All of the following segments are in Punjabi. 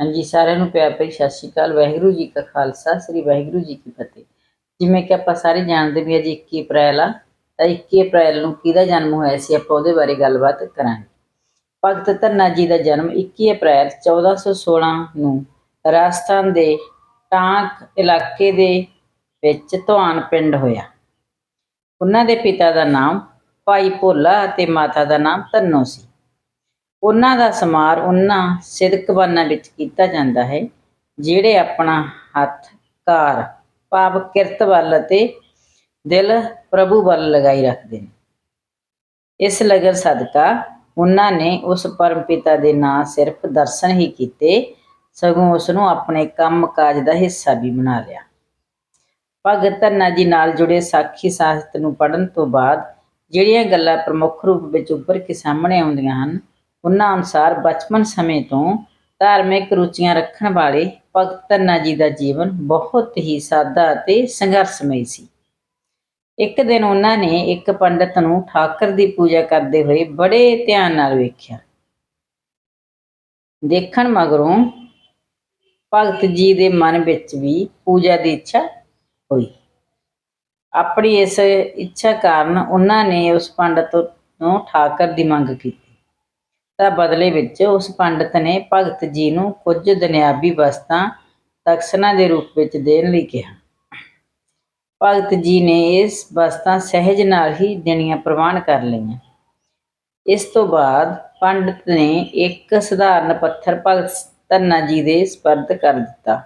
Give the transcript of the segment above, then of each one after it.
ਹਾਂਜੀ, ਸਾਰਿਆਂ ਨੂੰ ਪਿਆਰ ਭਰੀ ਸਤਿ ਸ਼੍ਰੀ ਅਕਾਲ। ਵਾਹਿਗੁਰੂ ਜੀ ਕਾ ਖਾਲਸਾ, ਸ੍ਰੀ ਵਾਹਿਗੁਰੂ ਜੀ ਕੀ ਫਤਿਹ। ਜਿਵੇਂ ਕਿ ਆਪਾਂ ਸਾਰੇ ਜਾਣਦੇ ਵੀ ਅੱਜ 21 ਅਪ੍ਰੈਲ ਆ, ਤਾਂ 21 ਅਪ੍ਰੈਲ ਨੂੰ ਕਿਹਦਾ ਜਨਮ ਹੋਇਆ ਸੀ, ਆਪਾਂ ਉਹਦੇ ਬਾਰੇ ਗੱਲਬਾਤ ਕਰਾਂਗੇ। ਭਗਤ ਧੰਨਾ ਜੀ ਦਾ ਜਨਮ 21 ਅਪ੍ਰੈਲ 1416 ਨੂੰ ਰਾਜਸਥਾਨ ਦੇ ਟਾਂਕ ਇਲਾਕੇ ਦੇ ਵਿੱਚ ਧਵਾਨ ਪਿੰਡ ਹੋਇਆ। ਉਹਨਾਂ ਦੇ ਪਿਤਾ ਦਾ ਨਾਮ ਭਾਈ ਭੋਲਾ ਅਤੇ ਮਾਤਾ ਦਾ ਨਾਮ ਧੰਨੋ ਸੀ। ਉਹਨਾਂ ਦਾ ਸਮਾਰ ਉਹਨਾਂ ਸਿਦਕਬਾਨਾਂ ਵਿੱਚ ਕੀਤਾ ਜਾਂਦਾ ਹੈ, ਜਿਹੜੇ ਆਪਣਾ ਹੱਥ ਕਾਰ ਭਾਵ ਕਿਰਤ ਵੱਲ ਅਤੇ ਦਿਲ ਪ੍ਰਭੂ ਵੱਲ ਲਗਾਈ ਰੱਖਦੇ ਨੇ। ਇਸ ਲਗਰ ਸਦਕਾ ਉਹਨਾਂ ਨੇ ਉਸ ਪਰਮ ਪਿਤਾ ਦੇ ਨਾਂ ਸਿਰਫ ਦਰਸ਼ਨ ਹੀ ਕੀਤੇ, ਸਗੋਂ ਉਸ ਨੂੰ ਆਪਣੇ ਕੰਮ ਕਾਜ ਦਾ ਹਿੱਸਾ ਵੀ ਬਣਾ ਲਿਆ। ਭਗਤ ਧੰਨਾ ਜੀ ਨਾਲ ਜੁੜੇ ਸਾਖੀ ਸਾਹਿਤ ਨੂੰ ਪੜ੍ਹਨ ਤੋਂ ਬਾਅਦ ਜਿਹੜੀਆਂ ਗੱਲਾਂ ਪ੍ਰਮੁੱਖ ਰੂਪ ਵਿੱਚ ਉੱਭਰ ਕੇ ਸਾਹਮਣੇ ਆਉਂਦੀਆਂ ਹਨ ਉਹਨਾਂ ਅਨੁਸਾਰ ਬਚਪਨ ਸਮੇਂ ਤੋਂ ਧਾਰਮਿਕ ਰੁਚੀਆਂ ਰੱਖਣ ਵਾਲੇ ਭਗਤ ਧੰਨਾ ਜੀ ਦਾ ਜੀਵਨ ਬਹੁਤ ਹੀ ਸਾਦਾ ਅਤੇ ਸੰਘਰਸ਼ਮਈ ਸੀ। ਇੱਕ ਦਿਨ ਉਹਨਾਂ ਨੇ ਇੱਕ ਪੰਡਤ ਨੂੰ ਠਾਕਰ ਦੀ ਪੂਜਾ ਕਰਦੇ ਹੋਏ ਬੜੇ ਧਿਆਨ ਨਾਲ ਵੇਖਿਆ। ਦੇਖਣ ਮਗਰੋਂ ਭਗਤ ਜੀ ਦੇ ਮਨ ਵਿੱਚ ਵੀ ਪੂਜਾ ਦੀ ਇੱਛਾ ਹੋਈ। ਆਪਣੀ ਇਸ ਇੱਛਾ ਕਾਰਨ ਉਹਨਾਂ ਨੇ ਉਸ ਪੰਡਤ ਤੋਂ ਠਾਕਰ ਦੀ ਮੰਗ ਕੀਤੀ। ਤਾਂ ਬਦਲੇ ਵਿੱਚ ਉਸ ਪੰਡਤ ਨੇ ਭਗਤ ਜੀ ਨੂੰ ਕੁਝ ਦੁਨਿਆਵੀ ਵਸਤਾਂ ਦਕਸ਼ਨਾ ਦੇ ਰੂਪ ਵਿੱਚ ਦੇਣ ਲਈ ਕਿਹਾ। ਭਗਤ ਜੀ ਨੇ ਇਸ ਵਸਤਾਂ ਸਹਿਜ ਨਾਲ ਹੀ ਦੇਣੀਆਂ ਪ੍ਰਵਾਨ ਕਰ ਲਈਆਂ। ਇਸ ਤੋਂ ਬਾਅਦ ਪੰਡਤ ਨੇ ਇੱਕ ਸਧਾਰਨ ਪੱਥਰ ਭਗਤ ਧੰਨਾ ਜੀ ਦੇ ਸਪਰਦ ਕਰ ਦਿੱਤਾ।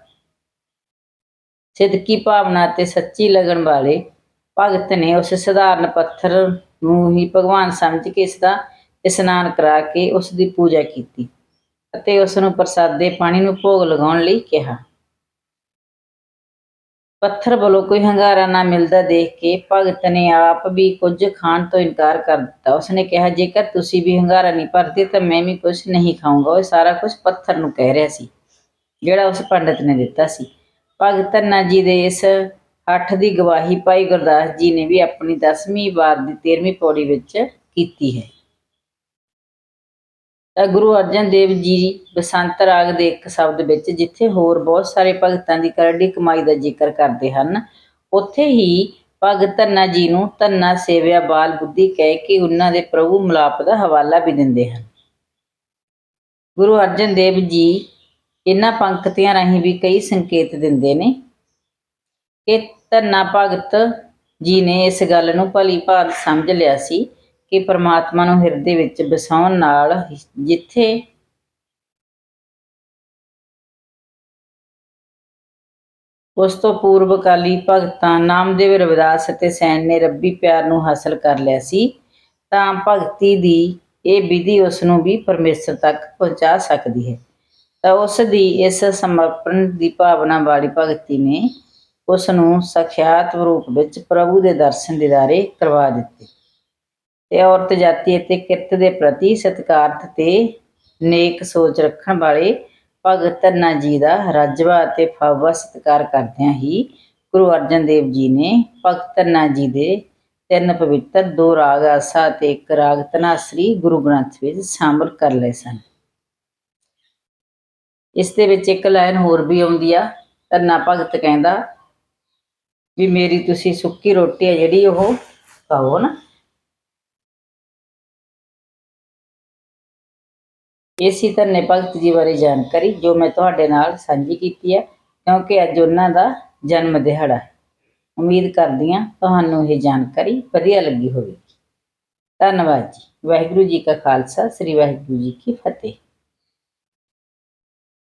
ਸਿੱਧਕੀ ਭਾਵਨਾ ਤੇ ਸੱਚੀ ਲਗਨ ਵਾਲੇ ਭਗਤ ਨੇ ਉਸ ਸਧਾਰਨ ਪੱਥਰ ਨੂੰ ਹੀ ਭਗਵਾਨ ਸਮਝ ਕੇ ਇਸ ਦਾ ਇਸ਼ਨਾਨ ਕਰਾ ਕੇ ਉਸ ਦੀ ਪੂਜਾ ਕੀਤੀ ਅਤੇ ਉਸ ਨੂੰ ਪ੍ਰਸਾਦੇ ਪਾਣੀ ਨੂੰ ਭੋਗ ਲਗਾਉਣ ਲਈ ਕਿਹਾ। ਪੱਥਰ ਵੱਲੋਂ ਕੋਈ ਹੰਗਾਰਾ ਨਾ ਮਿਲਦਾ ਦੇਖ ਕੇ ਭਗਤ ਨੇ ਆਪ ਵੀ ਕੁਝ ਖਾਣ ਤੋਂ ਇਨਕਾਰ ਕਰ ਦਿੱਤਾ। ਉਸਨੇ ਕਿਹਾ, ਜੇਕਰ ਤੁਸੀਂ ਵੀ ਹੰਗਾਰਾ ਨਹੀਂ ਭਰਦੇ ਤਾਂ ਮੈਂ ਵੀ ਕੁਝ ਨਹੀਂ ਖਾਊਂਗਾ। ਉਹ ਸਾਰਾ ਕੁਝ ਪੱਥਰ ਨੂੰ ਕਹਿ ਰਿਹਾ ਸੀ, ਜਿਹੜਾ ਉਸ ਪੰਡਤ ਨੇ ਦਿੱਤਾ ਸੀ। ਭਗਤ ਧੰਨਾ ਜੀ ਦੇ ਇਸ ਹੱਠ ਦੀ ਗਵਾਹੀ ਭਾਈ ਗੁਰਦਾਸ ਜੀ ਨੇ ਵੀ ਆਪਣੀ 10ਵੀਂ ਵਾਰ ਦੀ 13ਵੀਂ ਪੌੜੀ ਵਿੱਚ ਕੀਤੀ ਹੈ। ਗੁਰੂ ਅਰਜਨ ਦੇਵ ਜੀ ਬਸੰਤ ਰਾਗ ਦੇ ਇੱਕ ਸ਼ਬਦ ਵਿੱਚ, ਜਿੱਥੇ ਹੋਰ ਬਹੁਤ ਸਾਰੇ ਭਗਤਾਂ ਦੀ ਕਰੜੀ ਕਮਾਈ ਦਾ ਜ਼ਿਕਰ ਕਰਦੇ ਹਨ, ਉੱਥੇ ਹੀ ਭਗਤ ਧੰਨਾ ਜੀ ਨੂੰ ਧੰਨਾ ਸੇਵਿਆ ਬਾਲ ਬੁੱਧੀ ਕਹਿ ਕੇ ਉਹਨਾਂ ਦੇ ਪ੍ਰਭੂ ਮਲਾਪ ਦਾ ਹਵਾਲਾ ਵੀ ਦਿੰਦੇ ਹਨ। ਗੁਰੂ ਅਰਜਨ ਦੇਵ ਜੀ ਇਹਨਾਂ ਪੰਕਤੀਆਂ ਰਾਹੀਂ ਵੀ ਕਈ ਸੰਕੇਤ ਦਿੰਦੇ ਨੇ ਕਿ ਧੰਨਾ ਭਗਤ ਜੀ ਨੇ ਇਸ ਗੱਲ ਨੂੰ ਭਲੀ ਭਾਂਤ ਸਮਝ ਲਿਆ ਸੀ ਕਿ ਪਰਮਾਤਮਾ ਨੂੰ ਹਿਰਦੇ ਵਿੱਚ ਵਸਾਉਣ ਨਾਲ ਜਿੱਥੇ ਉਸ ਤੋਂ ਪੂਰਵ ਕਾਲੀ ਭਗਤਾਂ ਨਾਮਦੇਵ ਰਵਿਦਾਸ ਅਤੇ ਸੈਨ ਨੇ ਰੱਬੀ ਪਿਆਰ ਨੂੰ ਹਾਸਲ ਕਰ ਲਿਆ ਸੀ, ਤਾਂ ਭਗਤੀ ਦੀ ਇਹ ਵਿਧੀ ਉਸ ਨੂੰ ਵੀ ਪਰਮੇਸ਼ਰ ਤੱਕ ਪਹੁੰਚਾ ਸਕਦੀ ਹੈ। ਤਾਂ ਉਸ ਦੀ ਇਸ ਸਮਰਪਣ ਦੀ ਭਾਵਨਾ ਵਾਲੀ ਭਗਤੀ ਨੇ ਉਸ ਨੂੰ ਸਖਿਆਤ ਰੂਪ ਵਿੱਚ ਪ੍ਰਭੂ ਦੇ ਦਰਸ਼ਨ ਦਿਦਾਰੇ ਕਰਵਾ ਦਿੱਤੇ। ਤੇ ਔਰਤ ਜਾਤੀ ਅਤੇ ਕਿਰਤ ਦੇ ਪ੍ਰਤੀ ਸਤਿਕਾਰਤ ਤੇ ਨੇਕ ਸੋਚ ਰੱਖਣ ਵਾਲੇ ਭਗਤ ਧੰਨਾ ਜੀ ਦਾ ਰਾਜਵਾ ਅਤੇ ਫਾਵਾ ਸਤਿਕਾਰ ਕਰਦਿਆਂ ਹੀ ਗੁਰੂ ਅਰਜਨ ਦੇਵ ਜੀ ਨੇ ਭਗਤ ਧੰਨਾ ਜੀ ਦੇ ਤਿੰਨ ਪਵਿੱਤਰ, ਦੋ ਰਾਗ ਆਸਾ ਤੇ ਇੱਕ ਰਾਗ ਧਨਾਸਰੀ ਗੁਰੂ ਗ੍ਰੰਥ ਵਿੱਚ ਸ਼ਾਮਲ ਕਰ ਲਏ ਸਨ। ਇਸ ਦੇ ਵਿੱਚ ਇੱਕ ਲਾਈਨ ਹੋਰ ਵੀ ਆਉਂਦੀ ਆ, ਧੰਨਾ ਭਗਤ ਕਹਿੰਦਾ, ਵੀ ਮੇਰੀ ਤੁਸੀਂ ਸੁੱਕੀ ਰੋਟੀ ਹੈ ਜਿਹੜੀ ਉਹ ਖਾਓ ਨਾ। ਇਹ ਸੀ ਧੰਨੇ ਭਗਤ ਜੀ ਬਾਰੇ ਜਾਣਕਾਰੀ ਜੋ ਮੈਂ ਤੁਹਾਡੇ ਨਾਲ ਸਾਂਝੀ ਕੀਤੀ ਹੈ, ਕਿਉਂਕਿ ਅੱਜ ਉਹਨਾਂ ਦਾ ਜਨਮ ਦਿਹਾੜਾ ਹੈ। ਉਮੀਦ ਕਰਦੀ ਹਾਂ ਤੁਹਾਨੂੰ ਇਹ ਜਾਣਕਾਰੀ ਵਧੀਆ ਲੱਗੀ ਹੋਵੇਗੀ। ਧੰਨਵਾਦ ਜੀ। ਵਾਹਿਗੁਰੂ ਜੀ ਕਾ ਖਾਲਸਾ, ਸ੍ਰੀ ਵਾਹਿਗੁਰੂ ਜੀ ਕੀ ਫਤਿਹ।